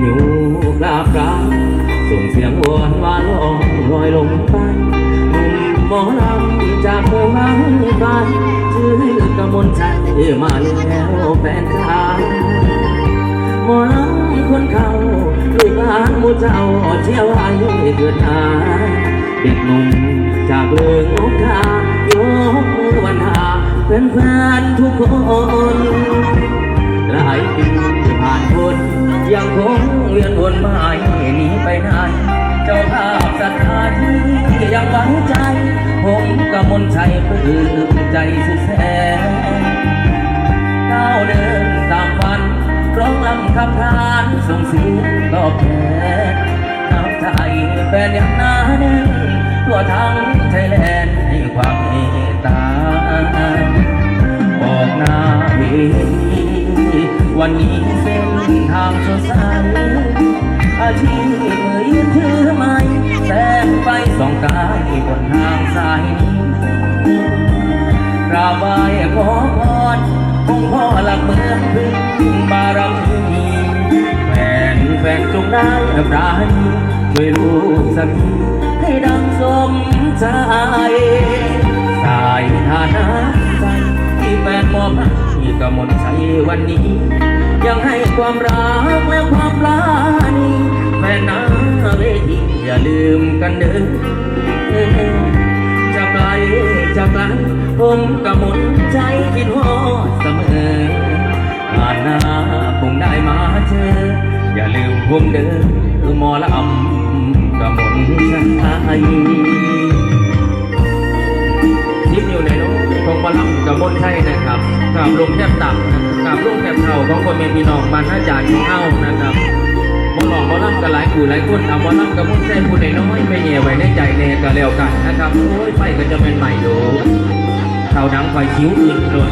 อยู่กราบกราส่งเสียงวอนวานลอยลอยลงไปหนุ่มหมอลำจากเมืองบางไกลชื่อกมลชัยมาแล้วแฟนชายหมอลำคนเขาลูกหลานมูเจ้าเชี่ยวไอ้เกิดหาเด็กหนุ่มจากเรืองนกทายกมือวันหาแฟนๆทุกคนหลายปีผ่านพ้นยังคง เวียนวนไม่หนีไปไหนเจ้าภาพศรัทธาที่ยังหวังใจ ผมกำมลชัยปลื้มใจสุดแสนก้าวเดินตามฝันร้องลำคำทานส่งเสียงตอบแทนน้ำใจแฟนยังหนาแน่นทั่วทั้งไทยแลนด์ให้ความเมตตาออกหน้าเวทีวันนี้เส้นทางสดใส อาชีพเอ่ยถือไม้แสงไฟส่องกายบนทางสายนี้กราบไหว้ขอพรองค์พ่อหลักเมืองพึ่งบารมีแฟนแฟนจงได้ปราณีช่วยลูกสักทีให้ดังสมใจสายฐานะใจที่แฟนมอบให้กมลชัยวันนี้ ยังให้ความรักและความปรา กันเด้อจะไกลจะกลผมกำมนใจคิดฮอดเสมองานหน้าคงได้มาเจอ อย่าลืมผมเด้อหมอลำกำมนชัยยิบอยู่ในน้ตของหมอลำกำมนชัยนะครับกับลงแทบตับกับลงแทบเข่าของคนเมีพี่น้องบ้านอาจารย์ของเฮานะครับหมอหลอกมอ กันหลายคู่หลายคนเอาบอลำกับมุ่นใจผู้ใดน้อยไม่เงียไว้ในใจแน่ก็แล้วกันนะครับโอ้ยไฟก็จะเป็นใหม่ดูเท่าดังไฟคิ้วอื่นโดน